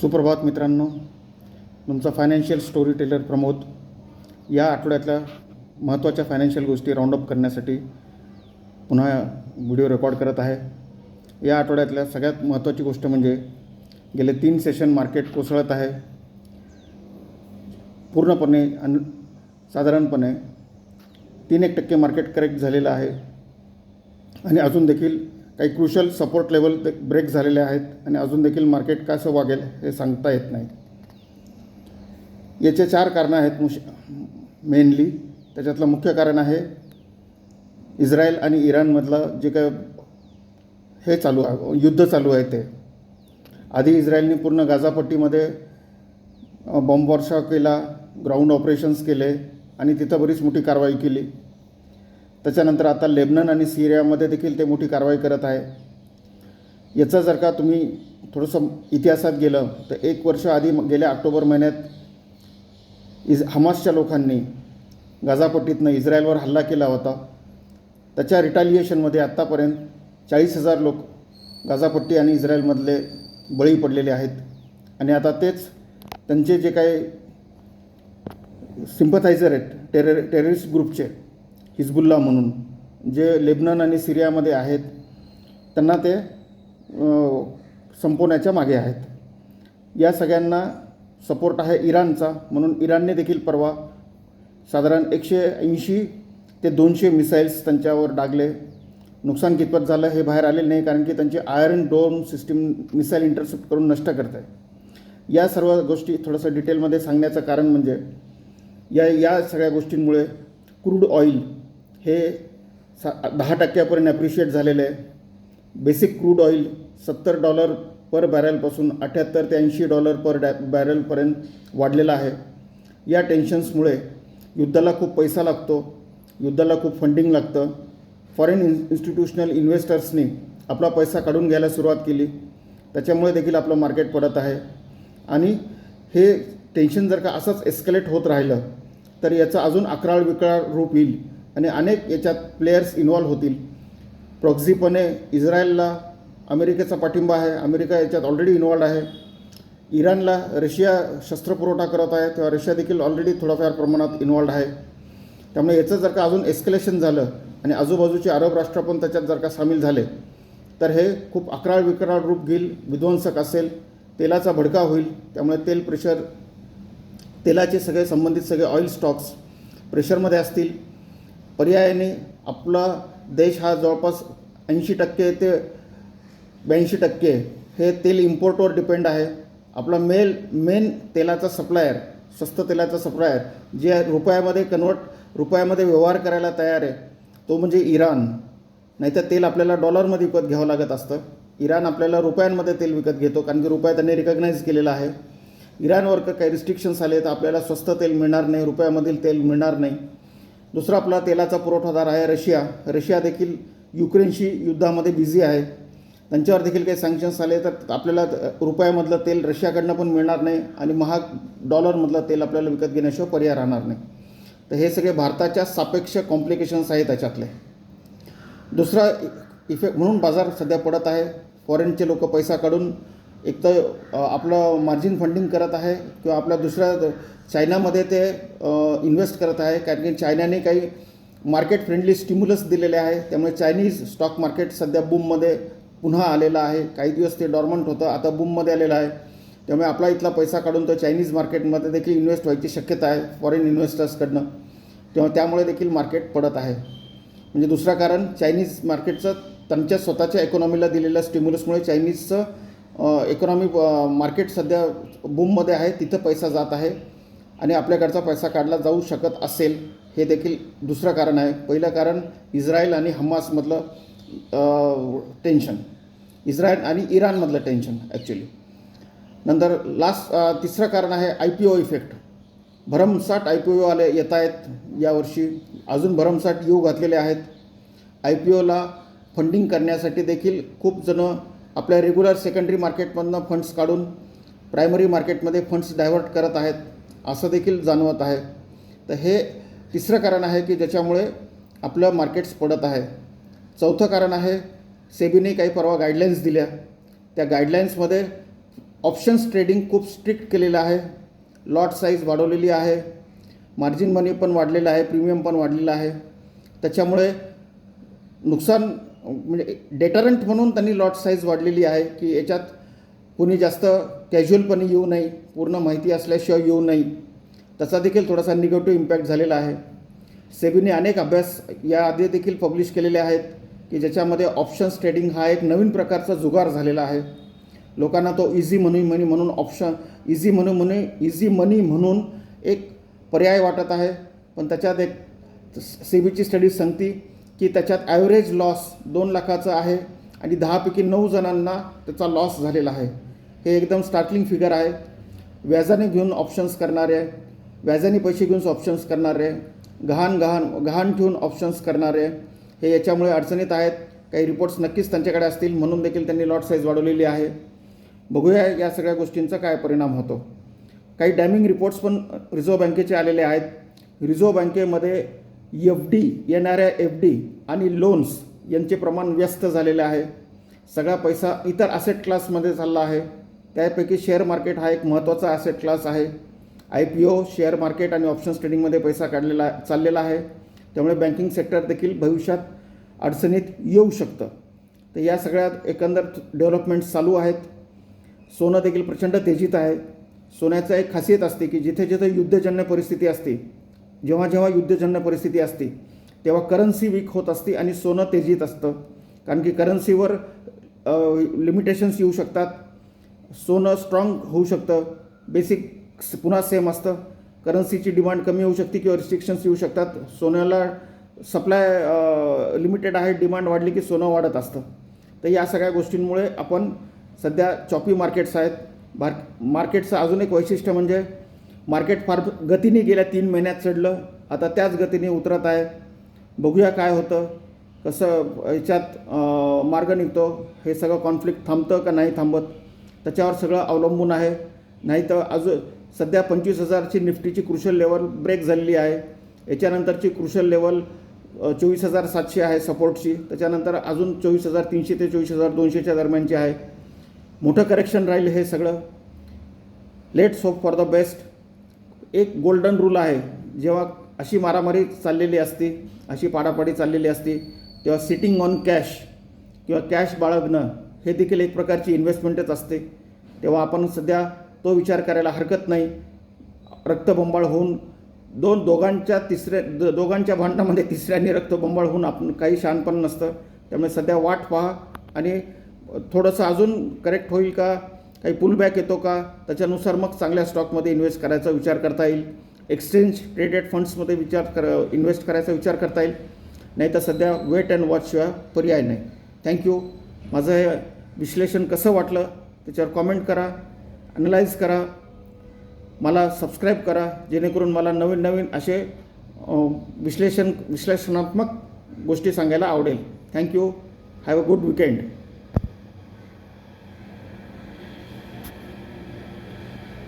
सुप्रभात मित्रांनो. तुमचा फायनान्शियल स्टोरी टेलर प्रमोद. या आठवड्यातल्या महत्त्वाच्या फायनान्शियल गोष्टी राऊंडअप करण्यासाठी पुन्हा व्हिडिओ रेकॉर्ड करत आहे. या आठवड्यातल्या सगळ्यात महत्त्वाची गोष्ट म्हणजे गेले तीन सेशन मार्केट कोसळत आहे. पूर्णपणे अन साधारणपणे तीन एक टक्के मार्केट करेक्ट झालेलं आहे. आणि अजून देखील काही क्रुशल सपोर्ट लेवल ते ब्रेक झालेले आहेत आणि अजून देखील मार्केट कसं वागेल हे सांगता येत नाही याचे चार कारणं आहेत मुश मेनली त्याच्यातलं मुख्य कारण आहे इस्रायल आणि इराणमधलं जे काय हे चालू आहे युद्ध चालू आहे ते. आधी इस्रायलने पूर्ण गाझापट्टीमध्ये बॉम्बवर्षा केला ग्राउंड ऑपरेशन्स केले आणि तिथं बरीच मोठी कारवाई केली. त्याच्यानंतर आता लेबनन आणि सिरियामध्ये देखील ते मोठी कारवाई करत आहे. याचा जर का तुम्ही थोडंसं इतिहासात गेलं तर एक वर्ष आधी गेल्या ऑक्टोबर महिन्यात इज हमासच्या लोकांनी गाझापट्टीतनं इस्रायलवर हल्ला केला होता. त्याच्या रिटालिएशनमध्ये आत्तापर्यंत चाळीस हजार लोक गाझापट्टी आणि इस्रायलमधले बळी पडलेले आहेत. आणि आता तेच त्यांचे जे काही सिम्पथायझर आहेत टेरर टेररिस्ट ग्रुपचे हिजबुल्ला म्हणून जे लेबनन आणि सिरियामध्ये आहेत त्यांना ते संपवण्याच्या मागे आहेत. या सगळ्यांना सपोर्ट आहे इराणचा म्हणून इराणने देखील परवा साधारण एकशे ऐंशी ते दोनशे मिसाईल्स त्यांच्यावर डागले. नुकसान कितपत झालं हे बाहेर आलेलं नाही कारण की त्यांची iron dome system missile intercept करून नष्ट करत आहे या सर्व गोष्टी थोडंसं डिटेलमध्ये सांगण्याचं कारण म्हणजे या या सगळ्या गोष्टींमुळे क्रूड ऑइल हे सा दहा टक्क्यापर्यंत ॲप्रिशिएट झालेलं आहे. बेसिक क्रूड ऑइल सत्तर डॉलर पर बॅरलपासून अठ्याहत्तर ते ऐंशी डॉलर पर डॅ बॅरलपर्यंत वाढलेला आहे. या टेन्शन्समुळे युद्धाला खूप पैसा लागतो युद्धाला खूप फंडिंग लागतं. फॉरेन इन इन्स्टिट्यूशनल इन्व्हेस्टर्सनी आपला पैसा काढून घ्यायला सुरुवात केली. त्याच्यामुळे देखील आपलं मार्केट पडत आहे. आणि हे टेन्शन जर का असंच एस्कलेट होत राहिलं तर याचं अजून अकराळ विकराळ रूप येईल. आणि अनेक याच्यात प्लेयर्स इन्वॉल्व्ह होतील. प्रॉक्झीपणे इस्रायलला अमेरिकेचा पाठिंबा आहे. अमेरिका याच्यात ऑलरेडी इन्वॉल्ड आहे. इराणला रशिया शस्त्रपुरवठा करत आहे. तेव्हा रशिया देखील ऑलरेडी थोड्याफार प्रमाणात इन्वॉल्ड आहे. त्यामुळे याचं जर का अजून एस्केलेशन झालं आणि आजूबाजूचे अरब राष्ट्र पण त्याच्यात जर का सामील झाले तर हे खूप अकराळ विकराळ रूप घेईल विध्वंसक असेल तेलाचा भडका होईल. त्यामुळे तेल प्रेशर तेलाचे सगळे संबंधित सगळे ऑइल स्टॉक्स प्रेशरमध्ये असतील. पर्यायाने आपला देश हा जवळपास ऐंशी टक्के ते ब्याऐंशी टक्के हे तेल इम्पोर्टवर डिपेंड आहे. आपला मेल मेन तेलाचा सप्लायर स्वस्त तेलाचा सप्लायर जे रुपयामध्ये कन्वर्ट रुपयामध्ये व्यवहार करायला तयार आहे तो म्हणजे इराण. नाहीतर तेल आपल्याला डॉलरमध्ये विकत घ्यावं लागत असतं. इराण आपल्याला रुपयांमध्ये तेल विकत घेतो कारण की रुपया त्यांनी रिकग्नाईज केलेला आहे. इराणवर काही रिस्ट्रिक्शन्स आले तर आपल्याला स्वस्त तेल मिळणार नाही रुपयामधील तेल मिळणार नाही. दुसरा आपला तेलाचा पुरवठादार आहे रशिया. रशिया देखील युक्रेनशी युद्धामध्ये बिझी आहे. त्यांच्यावर देखील काही सँक्शन्स आले तर आपल्याला रुपयामधलं तेल रशियाकडनं पण मिळणार नाही आणि महाग डॉलरमधलं तेल आपल्याला विकत घेण्याशिवाय पर्याय राहणार नाही. तर हे सगळे भारताच्या सापेक्ष कॉम्प्लिकेशन्स आहेत त्याच्यातले. दुसरा इफेक्ट म्हणून बाजार सध्या पडत आहे. फॉरेनचे लोक पैसा काढून एक तर आपलं मार्जिन फंडिंग करत आहे किंवा आपल्या दुसऱ्या चायनामध्ये ते इन्व्हेस्ट करत आहे. कारण की चायनाने काही मार्केट फ्रेंडली स्टिम्युलस दिलेले आहे. त्यामुळे चायनीज स्टॉक मार्केट सध्या बूममध्ये पुन्हा आलेलं आहे. काही दिवस ते डॉर्मंट होतं आता बूममध्ये आलेलं आहे. त्यामुळे आपला इथला पैसा काढून तो चायनीज मार्केटमध्ये देखील इन्व्हेस्ट व्हायची शक्यता आहे फॉरेन इन्व्हेस्टर्सकडनं तेव्हा त्यामुळे देखील मार्केट पडत आहे. म्हणजे दुसरं कारण चायनीज मार्केटचं त्यांच्या स्वतःच्या इकॉनॉमीला दिलेल्या स्टिम्युलसमुळे चायनीजचं इकॉनॉमी मार्केट सध्या बूममध्ये आहे तिथं पैसा जात आहे आणि आपल्याकडचा पैसा काढला जाऊ शकत असेल हे देखील दुसरं कारण आहे. पहिलं कारण इस्रायल आणि हमासमधलं टेन्शन इस्रायल आणि इराणमधलं टेन्शन ॲक्च्युली नंतर लास्ट तिसरं कारण आहे आय पी ओ इफेक्ट भरमसाठ आय पी ओ आले येत आहेत यावर्षी अजून भरमसाठ येऊ घातलेले आहेत. आय पी ओला फंडिंग करण्यासाठी देखील खूप जणं आपल्या रेग्युलर सेकंडरी मार्केटमधनं फंड्स काढून प्रायमरी मार्केटमध्ये फंड्स डायव्हर्ट करत आहेत असं देखील जाणवत आहे. तर हे तिसरं कारण आहे की ज्याच्यामुळे आपलं मार्केट्स पडत आहे. चौथं कारण आहे सेबीने काही परवा गाईडलाईन्स दिल्या. त्या गाईडलाईन्समध्ये ऑप्शन्स ट्रेडिंग खूप स्ट्रिक्ट केलेलं आहे. लॉट साईज वाढवलेली आहे. मार्जिन मनी पण वाढलेलं आहे. प्रीमियम पण वाढलेलं आहे. त्याच्यामुळे नुकसान म्हणजे डेटरंट म्हणून त्यांनी लॉट साईज वाढलेली आहे की याच्यात कोणी जास्त कॅज्युअलपणे येऊ नये पूर्ण माहिती असल्याशिवाय येऊ नये. त्याचा देखील थोडासा निगेटिव्ह इम्पॅक्ट झालेला आहे. सेबीने अनेक अभ्यास याआधी देखील पब्लिश केलेले आहेत की ज्याच्यामध्ये ऑप्शन्स ट्रेडिंग हा एक नवीन प्रकारचा जुगार झालेला आहे. लोकांना तो इझी मनी मनी म्हणून option easy money money easy money म्हणून एक पर्याय वाटत आहे. पण त्याच्यात एक सेबीची स्टडी सांगती की त्याच्यात ॲव्हरेज लॉस दोन लाखाचं आहे आणि दहापैकी नऊ जणांना त्याचा लॉस झालेला आहे. हे एकदम स्टार्टलिंग फिगर आहे. व्याजाने घेऊन ऑप्शन्स करणारे व्याजाने पैसे घेऊन ऑप्शन्स करणारे गहाण गहाण गहाण ठेवून ऑप्शन्स करणारे हे याच्यामुळे अडचणीत आहेत. काही रिपोर्ट्स नक्कीच त्यांच्याकडे असतील. म्हणून देखील त्यांनी लॉट साईज वाढवलेली आहे. बघूया या सगळ्या गोष्टींचा काय परिणाम होतो. काही डॅमिंग रिपोर्ट्स पण रिझर्व्ह बँकेचे आलेले आहेत. रिझर्व्ह बँकेमध्ये एफ डी येणाऱ्या एफ डी आणि लोन्स यांचे प्रमाण व्यस्त झालेले आहे. सगळा पैसा इतर ॲसेट क्लासमध्ये चालला आहे. त्यापैकी शेअर मार्केट हा एक महत्त्वाचा ॲसेट क्लास आहे. I P O share market आणि ऑप्शन्स ट्रेडिंगमध्ये पैसा काढलेला चाललेला आहे. त्यामुळे बँकिंग सेक्टर देखील भविष्यात अडचणीत येऊ शकतं. तर या सगळ्यात एकंदर डेव्हलपमेंट्स चालू आहेत. सोनं देखील प्रचंड तेजीत आहे. सोन्याचं एक खासियत असते की जिथे जिथे युद्धजन्य परिस्थिती असते जेव्हा जेव्हा युद्धजन्य परिस्थिती असते तेव्हा करन्सी वीक होत असते आणि सोनं तेजीत असतं. कारण की करन्सीवर लिमिटेशन्स येऊ शकतात. सोनं स्ट्रॉंग होऊ शकतं. बेसिक पुन्हा सेम असतं. करन्सीची डिमांड कमी होऊ शकते किंवा रिस्ट्रिक्शन्स येऊ शकतात. सोन्याला सप्लाय लिमिटेड आहे डिमांड वाढली की सोनं वाढत असतं. तर या सगळ्या गोष्टींमुळे आपण सध्या चॉपी मार्केट्स आहेत. मार्क मार्केटचं अजून एक वैशिष्ट्य म्हणजे मार्केट फार गतीने गेल्या तीन महिन्यात चढलं. आता त्याच गतीने उतरत आहे. बघूया काय होतं. कसं याच्यात मार्ग निघतो. हे सगळं कॉन्फ्लिक्ट थांबतं का नाही थांबत? त्याच्यावर सगळं अवलंबून आहे. नाही तर अजून सध्या पंचवीस हजारची निफ्टीची क्रुशल लेवल ब्रेक झालेली आहे. याच्यानंतरची क्रुशल लेवल चोवीस हजार सातशे आहे सपोर्टची त्याच्यानंतर अजून चोवीस हजार तीनशे ते चोवीस हजार दोनशेच्या दरम्यानची आहे. मोठं करेक्शन राहील हे सगळं. Let's hope for the best एक गोल्डन रूल आहे. जेव्हा अशी मारामारी चाललेली असते अशी पाडापाडी चाललेली असते तेव्हा सिटिंग ऑन कॅश किंवा कॅश बाळगणं हे देखील एक प्रकारची इन्व्हेस्टमेंटच असते. तेव्हा आपण सध्या तो विचार करायला हरकत नाही. रक्तबंबाळ होऊन दोन दोघांच्या तिसऱ्या द- दोघांच्या भांडणामध्ये तिसऱ्याने रक्तबंबाळ होऊन आपण काही शानपण नसतं. त्यामुळे सध्या वाट पहा आणि थोडंसं अजून करेक्ट होईल का? काही पुलबॅक येतो का? त्याच्यानुसार मग चांगल्या स्टॉकमध्ये इन्व्हेस्ट करायचा विचार करता येईल. एक्सचेंज ट्रेडेड फंड्समध्ये विचार कर इन्व्हेस्ट करायचा विचार करता येईल. नाही तर सध्या वेट अँड वॉचशिवाय पर्याय नाही. थँक्यू माझं हे विश्लेषण कसं वाटलं त्याच्यावर कॉमेंट करा अनलाईज करा. मला सबस्क्राईब करा जेणेकरून मला नवीन नवीन असे विश्लेषण विश्लेषणात्मक गोष्टी सांगायला आवडेल. Thank you have a good weekend